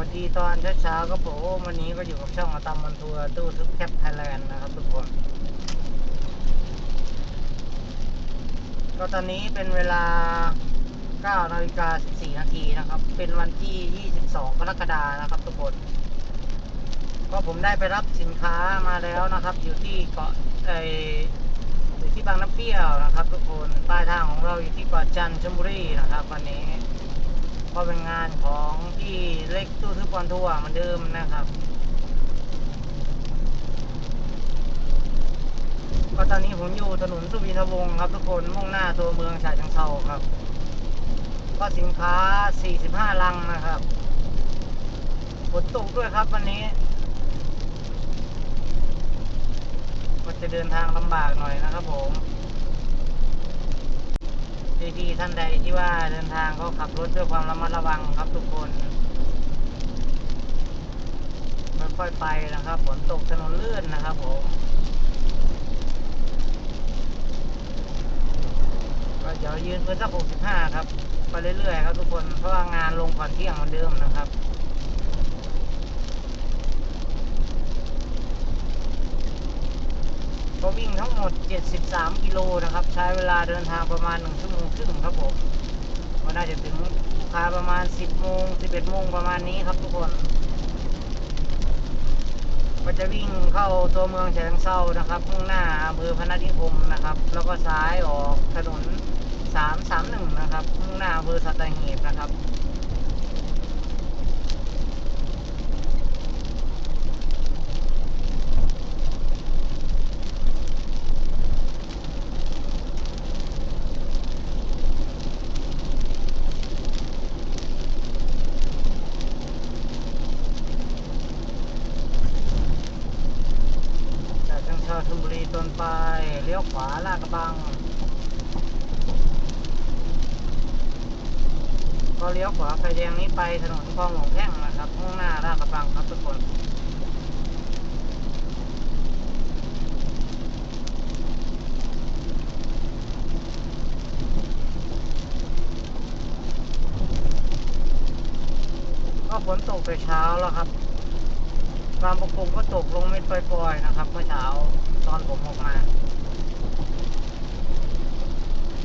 วัสดีตอนเช้าๆก็ผมวันนี้ก็อยู่กับช่องอาตามมันทัวร์ตู้ทึบแคปไทยแลนด์นะครับทุกคน ก็ตอนนี้เป็นเวลา 9 นาฬิกา 14 นาทีนะครับ เป็นวันที่ 22 กรกฎานะครับทุกคน ก็ผมได้ไปรับสินค้ามาแล้วนะครับ อยู่ที่เกาะไออยู่ที่บางน้ำเปรี้ยวนะครับ ทุกคนปลายทางของเราอยู่ที่เกาะจันทร์ชลบุรีนะครับ วันนี้ ก็เป็นงานของที่เล็กตู้ทึบบอลทัวร์เหมือนเดิมนะครับ ก็ตอนนี้ผมอยู่ถนนสุวินทวงศ์ครับทุกคนมุ่งหน้าตัวเมืองฉะเชิงเทราครับ ก็สินค้า 45 ลังนะครับฝนตกด้วยครับวันนี้ก็จะเดินทางลำบากหน่อยนะครับผม พี่ๆท่านใดที่ว่าเดินทางก็ขับรถด้วยความระมัดระวังครับทุกคนค่อยๆไปนะครับฝนตกถนนลื่นนะครับผมก็เดี๋ยวยืนเพื่อสัก65ครับ ไปเรื่อยๆครับทุกคนเพราะว่างานลงก่อนเที่ยงเหมือนเดิมนะครับ ก็วิ่งทั้งหมด 73 กิโลนะครับ ใช้เวลาเดินทางประมาณ 1 ชั่วโมงครึ่งครับผมก็น่าจะถึงลูกค้าประมาณ 10 โมง 11 โมงประมาณนี้ครับทุกคน ก็จะวิ่งเข้าตัวเมืองฉะเชิงเทรานะครับมุ่งหน้าอำเภอพนัสนิคมนะครับ แล้วก็ซ้ายออกถนน 331 นะครับมุ่งหน้าอำเภอสัตหีบนะครับ จากทางชาวชลบุรีตนไปเลี้ย วขวาลาดกระบัง ก็เลี้ยวขวาไฟแดงนี้ไปถนนคลองหลวงแพ่งนะครับมุ่งหน้าลาดกระบังครับทุกคนก็ฝนตกแต่เช้าแล้วครับ บางประกงก็ตกลงเม็ดปล่อยๆนะครับเมื่อเช้าตอนผมออกมา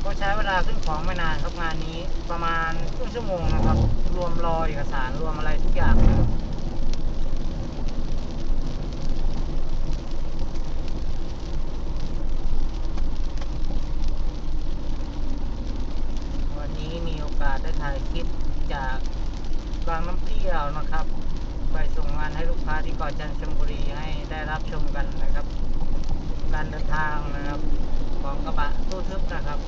ก็ใช้เวลาขึ้นของไม่นานครับงานนี้ประมาณครึ่งชั่วโมงนะครับ รวมรอเอกสารรวมอะไรทุกอย่างนะครับวันนี้มีโอกาสได้ถ่ายคลิปจากบางน้ำเปรี้ยวนะครับ ไปส่งงานให้ลูกค้าที่เกาะจันทร์ชลบุรีให้ได้รับชมกันนะครับ การเดินทางนะครับ ของกระบะตู้ทึบนะครับ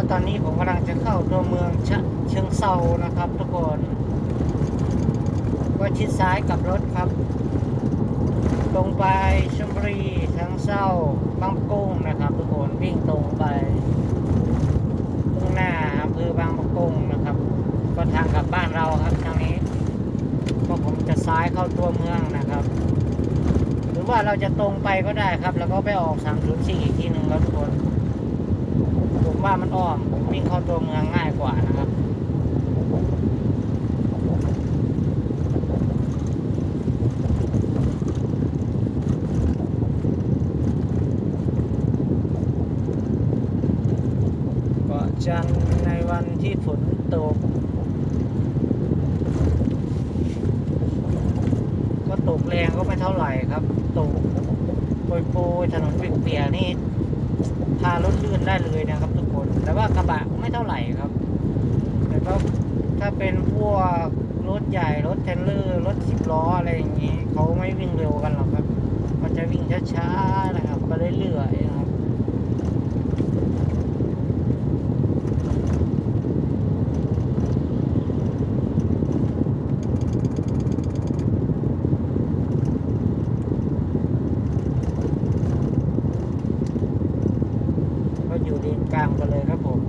ก็ตอนนี้ผมกำลังจะ เข้าตัวเมืองเชิงเซานะครับทุกคนก็ชิดซ้ายกับรถครับ ตรงไปชลบุรีเชิงเซาบางกุ้งนะครับ ทุกคนวิ่งตรงไปมุ่งหน้าอำเภอบางปะกงนะครับ ก็ทางกลับบ้านเราครับทางนี้ ก็ผมจะซ้ายเข้าตัวเมืองนะครับ หรือว่าเราจะตรงไปก็ได้ครับ แล้วก็ไปออก304อีกทีหนึ่งครับทุกคนผมว่ามันอ้อม วิ่งเข้าตัวเมืองง่ายกว่านะครับเกาะจันในวันที่ฝนตก ก็ตกแรงก็ไม่เท่าไหร่ครับ ตกโปรยๆถนนเปียกๆนี่พารถลื่นได้เลยนะครับ แต่ว่ากระบะไม่เท่าไหร่ครับ แต่ก็ถ้าเป็นพวกรถใหญ่รถเทรลเลอร์รถสิบล้ออะไรอย่างนี้เขาไม่วิ่งเร็วกันหรอกครับเขาจะวิ่งช้าๆนะครับไปเรื่อยๆนะครับก็อยู่เลนกลางไปเลยครับผม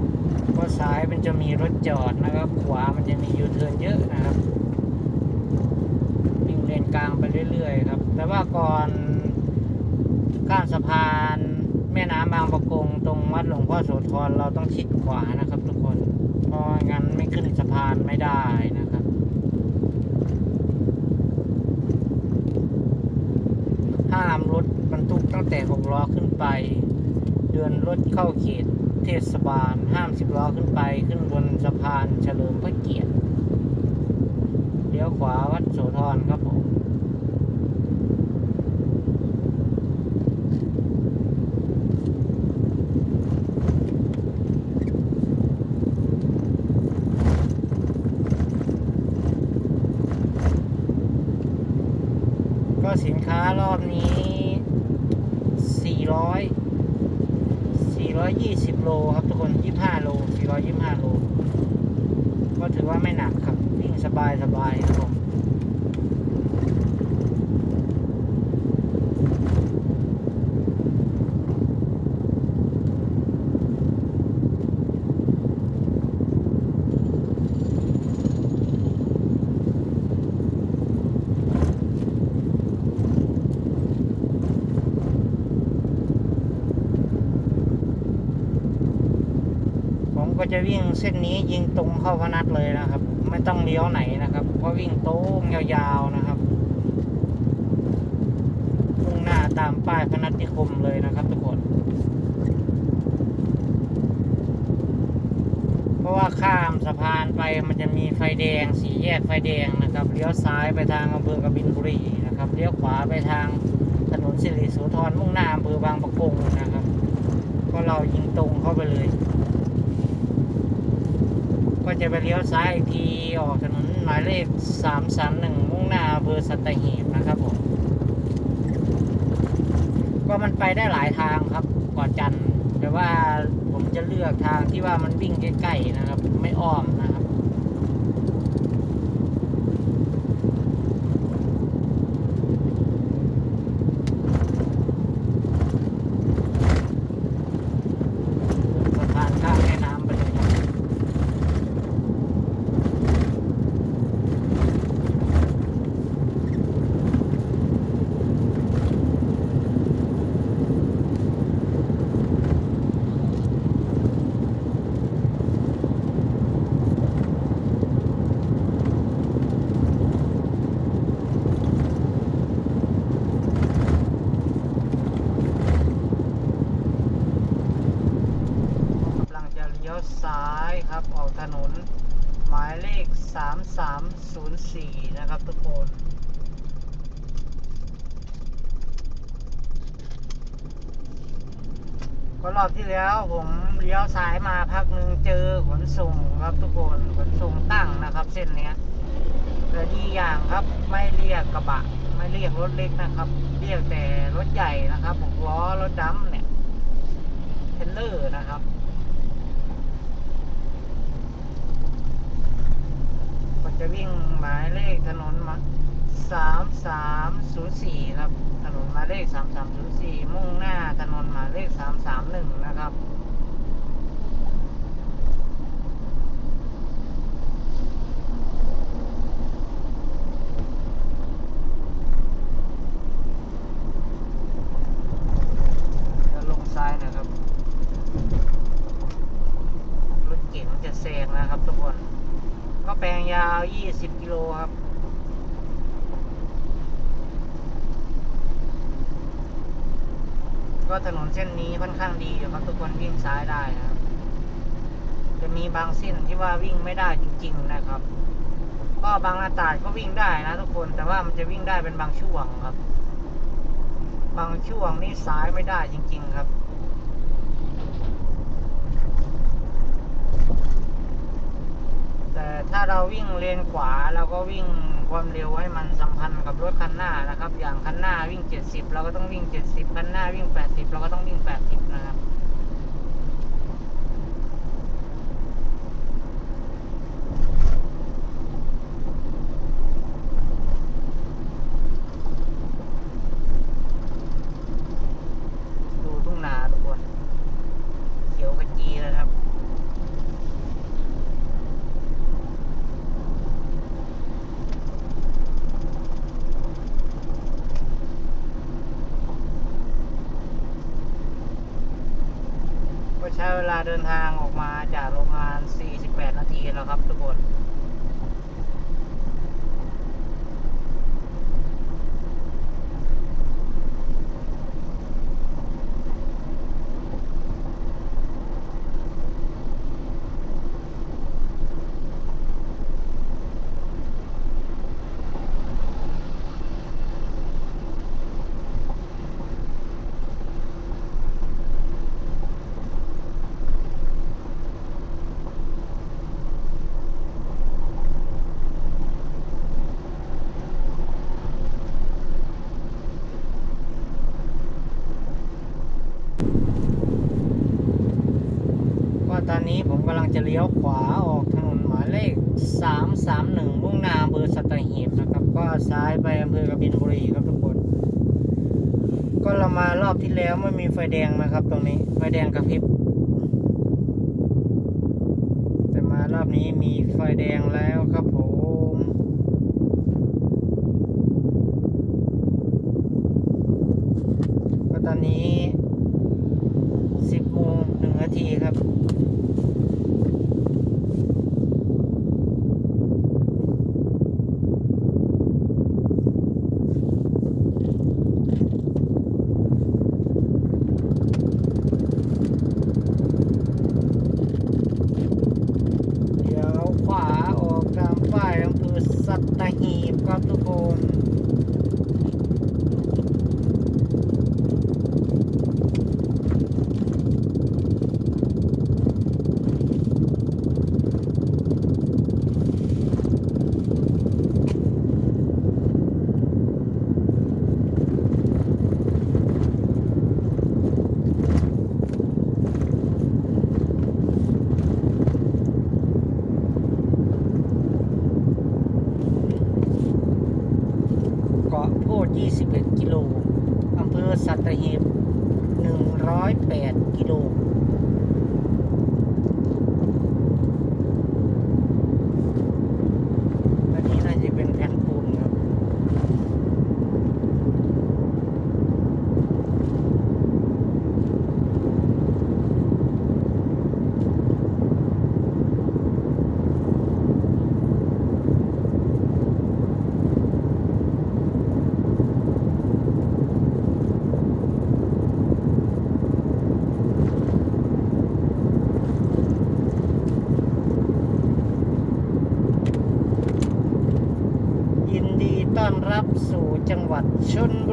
เพราะซ้าย มันจะมีรถจอดนะครับ ขวามันจะมียูเทิร์นเยอะนะครับวิ่งเลนกลางไปเรื่อยๆครับ แต่ว่าก่อนข้ามสะพานแม่น้ำบางประกงตรงวัดหลวงพ่อโสธรเราต้องชิดขวานะครับทุกคน เพราะงั้นไม่ขึ้นสะพานไม่ได้นะครับ ห้ามรถบรรทุกตั้งแต่หกล้อขึ้นไป เดินรถเข้าเขต เทศบาลห้ามสิบล้อขึ้นไปขึ้นบนสะพานเฉลิมพระเกียรติเลี้ยวขวาวัดโสธรครับผมก็สินค้ารอบนี้ 400 420 โลครับทุกคน 25 โล 425 โล ก็ถือว่าไม่หนักครับ วิ่งสบายสบายครับผม ผมก็ จะวิ่งเส้นนี้ยิงตรงเข้าพนัสเลยนะครับ ไม่ต้องเลี้ยวไหนนะครับเพราะวิ่งโต้งยาวๆนะครับมุ่งหน้าตามป้ายพนัสนิคมเลยนะครับ ทุกคน เพราะว่าข้ามสะพานไปมันจะมีไฟแดงสีแยกไฟแดงนะครับเลี้ยวซ้ายไปทางอำเภอกบินบุรีนะครับเลี้ยวขวาไปทางถนนสิริโสธรมุ่งหน้าอำเภอบางปะกงนะครับ ก็เรายิงตรงเข้าไปเลย ก็จะไปเลี้ยวซ้ายอีกทีออกถนนหมายเลขสามสามหนึ่งมุ่งหน้าอำเภอสัตหีบนะครับผมก็มันไปได้หลายทางครับก่อนจันแต่ว่าผมจะเลือกทางที่ว่ามันวิ่งใกล้ๆนะครับ ไม่อ้อมนะพานข้ามแม่น้ำไปเลยครับ กำลังจะเลี้ยวซ้ายครับ ออกถนน หมายเลข 3304 นะครับทุกคน ก็รอบที่แล้วผมเลี้ยวซ้ายมาพักหนึ่งเจอขนส่งครับทุกคนขนส่งตั้งนะครับ เส้นเนี้ยแต่ดีอย่างครับไม่เรียกกระบะ ไม่เรียกรถเล็กนะครับ เรียกแต่รถใหญ่นะครับหกล้อรถดำเนี่ยเทรลเลอร์นะครับก็จะวิ่งหมายเลขถนนมาสามสามศูนย์สี่ครับ ถนนหมายเลขสามสามศูนย์สี่มุ่งหน้าถนนหมายเลขสามสามหนึ่งนะครับ จะลงซ้ายนะครับ รถเก๋งจะแซงนะครับทุกคน ก็แปลงยาว 20 กิโลครับก็ถนนเส้นนี้ค่อนข้างดีอยู่ครับทุกคนวิ่งซ้ายได้นะครับ จะมีบางเส้นที่ว่าวิ่งไม่ได้จริง ๆ นะครับ ก็บางอาตาดก็วิ่งได้นะทุกคนแต่ว่ามันจะวิ่งได้เป็นบางช่วงครับ บางช่วงนี่ซ้ายไม่ได้จริง ๆ ครับ แต่ถ้าเราวิ่งเลนขวาเราก็วิ่งความเร็วให้มันสัมพันธ์กับรถคันหน้านะครับ อย่างคันหน้าวิ่ง 70 เราก็ต้องวิ่ง 70 คันหน้าวิ่ง 80 เราก็ต้องวิ่ง 80 นะครับ ดูทุ่งนาทุกคน เขียวขจีเลยครับ ก็ ใช้เวลาเดินทางออกมาจากโรงงาน 48 นาทีแล้วครับทุกคน จะเลี้ยวขวาออกถนนหมายเลข 331 มุ่งหน้าอำเภอสัตหีบนะครับ ก็ซ้ายไปอำเภอกบินบุรีครับทุกคน ก็เรามารอบที่แล้วไม่มีไฟแดงนะครับ ตรงนี้ไฟแดงกระพริบ แต่มารอบนี้มีไฟแดงแล้วครับผม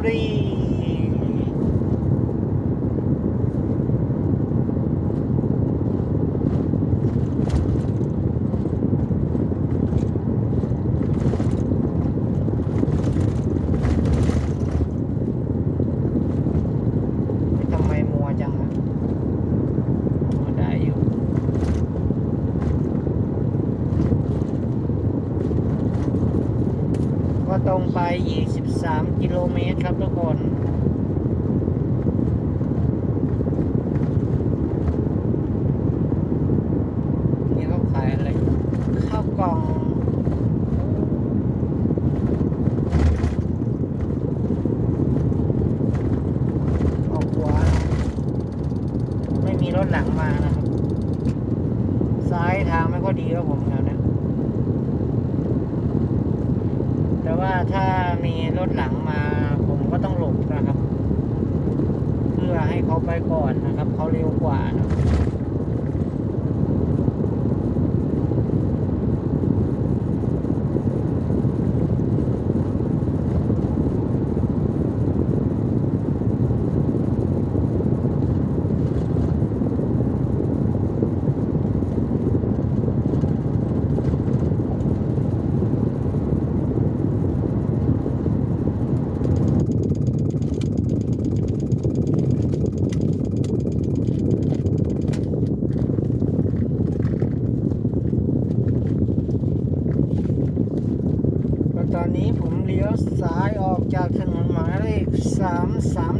รีทำไมมัวจังอะมัวได้อยู่ก็ตรงไป 23 กิโลเมตรครับทุกคน นี่เขาขายอะไร ข้าวกล่อง ออกขวาไม่มีรถหลังมานะครับ ซ้ายทางไม่ค่อยดีครับผมแถวเนี้ย แต่ว่า ถ้ามีรถหลังมา ผมก็ต้องหลบนะครับ เพื่อให้เขาไปก่อนนะครับ เขาเร็วกว่านะครับ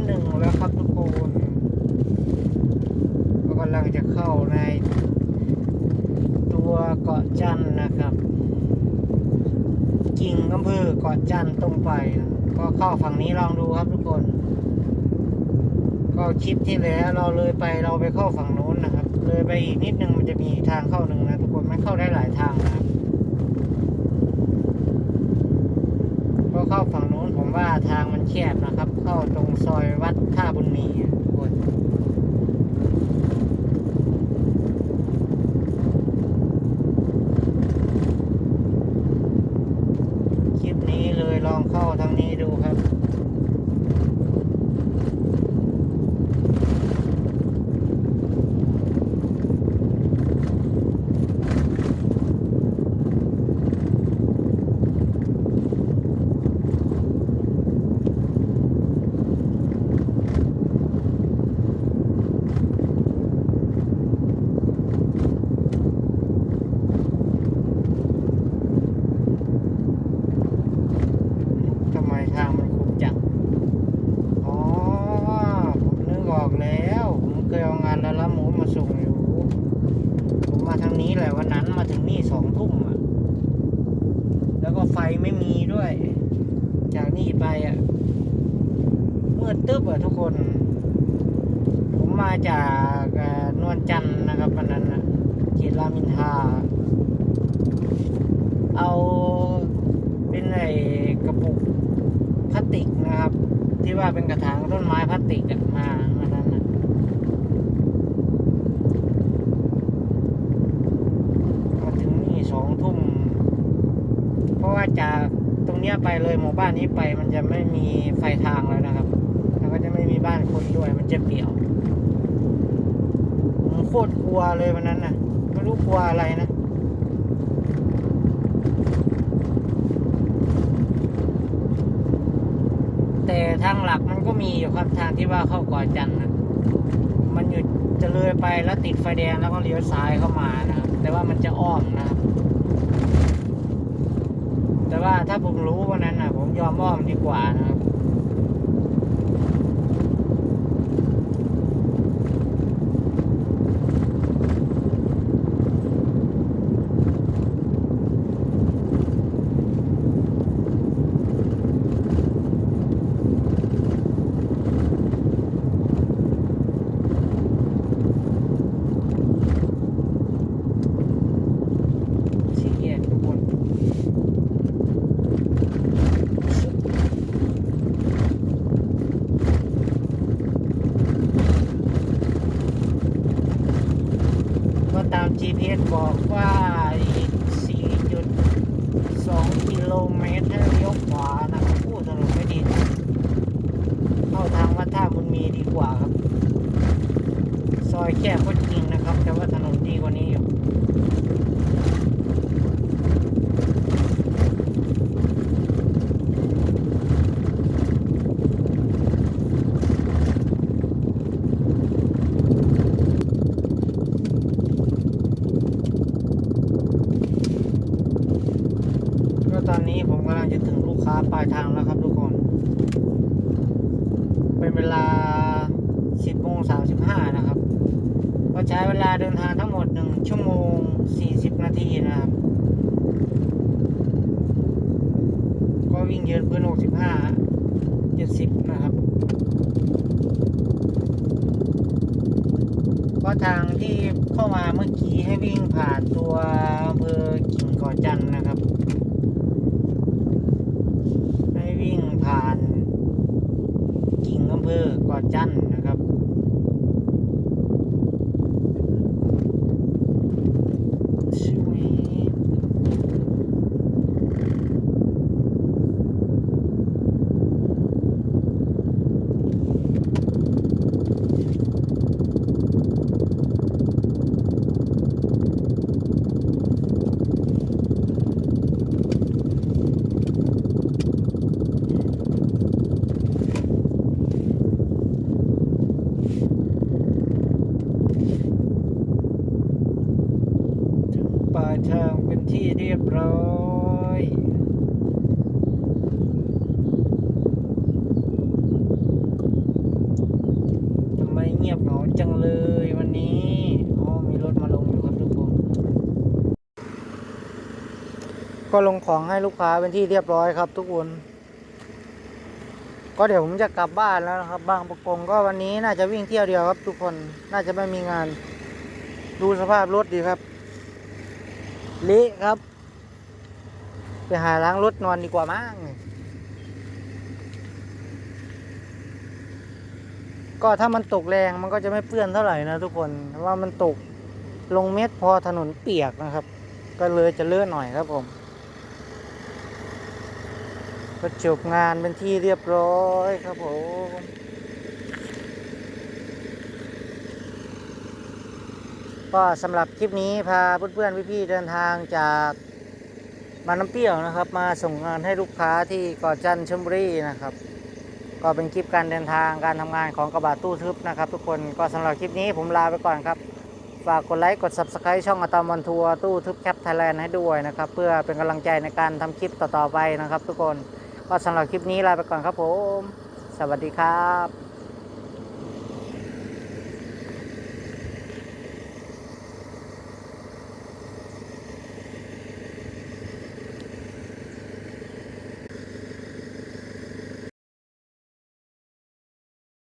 หนึ่งแล้วครับทุกคนก็กำลังจะเข้าในตัวเกาะจันทน์นะครับ กิ่งอำเภอเกาะจันทน์ตรงไปนะก็เข้าฝั่งนี้ลองดูครับทุกคน ก็คลิปที่แล้วเราเลยไปเราไปเข้าฝั่งนู้นนะครับ เลยไปอีกนิดนึงมันจะมีทางเข้าหนึ่งนะทุกคนมันเข้าได้หลายทางนะก็เข้าฝั่งนู้นผมว่าทางมันแคบนะครับ เข้าตรงซอยวัดท่าบุญมีทุกคนคลิปนี้เลยลองเข้าทางนี้ดูครับ ทำไมทางมันขุ่นจัง อ๋อ ผมนึกออกแล้ว ผมเคยเอางานละละหมูมาส่งอยู่ ผมมาทางนี้แหละวันนั้นมาถึงนี่สองทุ่มอะ แล้วก็ไฟไม่มีด้วย จากนี่ไปอะมืดตึ๊บอะทุกคน ผมมาจากเอ่อนวลจันทร์นะครับวันนั้นนะเขตรามอินทราเอาเป็นไอ้กระปุกพลาสติกนะครับ ที่ว่าเป็นกระถางต้นไม้พลาสติกอะมาวันนั้นนะมาถึงนี่สองทุ่ม เพราะว่าจากตรงเนี้ยไปเลยหมู่บ้านนี้ไป มันจะไม่มีไฟทางแล้วนะครับ แล้วก็จะไม่มีบ้านคนด้วย มันจะเปลี่ยวผมโคตรกลัวเลยวันนั้นนะไม่รู้กลัวอะไรนะ แต่ทางหลั ก็มีอยู่ครับทางที่ว่าเข้าก่อจันน์นะมันอยู่จะเลยไปแล้วติดไฟแดงแล้วก็เลี้ยวซ้ายเข้ามานะครับแต่ว่ามันจะอ้อมนะครับแต่ว่าถ้าผมรู้วันนั้นนะผมยอมอ้อมดีกว่านะครับ สี่แยกทุกคน ก็ตาม GPS บอกว่าอีก 4.2 กิโลเมตรให้เลี้ยวขวานะครับพูดถนนไม่ดีเข้าทางวัดท่าบุญมีดีกว่าครับ ซอยแคบก็จริงนะครับ แต่ว่าถนนดีกว่านี้อยู่ ก็ตอนนี้ผมกำลังจะถึงลูกค้าปลายทางแล้วครับทุกคน เป็นเวลา 10โมง35 นะครับ ก็ใช้เวลาเดินทางทั้งหมด 1 ชั่วโมง 40 นาทีนะครับ ก็วิ่งเยืนพื้น 65 70 นะครับ ก็ทางที่เข้ามาเมื่อกี้ให้วิ่งผ่านตัวอำเภอกิ่งก่อจันทน์นะครับให้วิ่งผ่านกิ่งอำเภอก่อจันทน์นะครับชีวิตถึงปลายทางเป็นที่เรียบร้อย จังเลยวันนี้อ๋อมีรถมาลงอยู่ครับทุกคน ก็ลงของให้ลูกค้าเป็นที่เรียบร้อยครับทุกคน ก็เดี๋ยวผมจะกลับบ้านแล้วนะครับ บางประกงก็วันนี้น่าจะวิ่งเที่ยวเดียวครับ ทุกคนน่าจะไม่มีงาน ดูสภาพรถดีครับเละครับ ไปหาล้างรถนอนดีกว่ามั้งก็ถ้ามันตกแรงมันก็จะไม่เปื้อนเท่าไหร่นะทุกคนเพราะว่ามันตกลงเม็ดพอถนนเปียกนะครับ ก็เลยจะเลื่อนหน่อยครับผม ก็จบงานเป็นที่เรียบร้อยครับผมก็สำหรับคลิปนี้พาเพื่อนๆพี่ๆเดินทางจากมาน้ำเปรี้ยวนะครับ มาส่งงานให้ลูกค้าที่เก่อจันทร์ชลบุรีนะครับ ก็เป็นคลิปการเดินทางการทำงานของกระบะตู้ทึบนะครับ ทุกคนก็สำหรับคลิปนี้ผมลาไปก่อนครับฝากกดไลค์กด Subscribe ช่องอะตอมวันทัวร์ตู้ทึบแคปไทยแลนด์ให้ด้วยนะครับ เพื่อเป็นกำลังใจในการทำคลิปต่อๆไปนะครับทุกคน ก็สำหรับคลิปนี้ลาไปก่อนครับผม สวัสดีครับ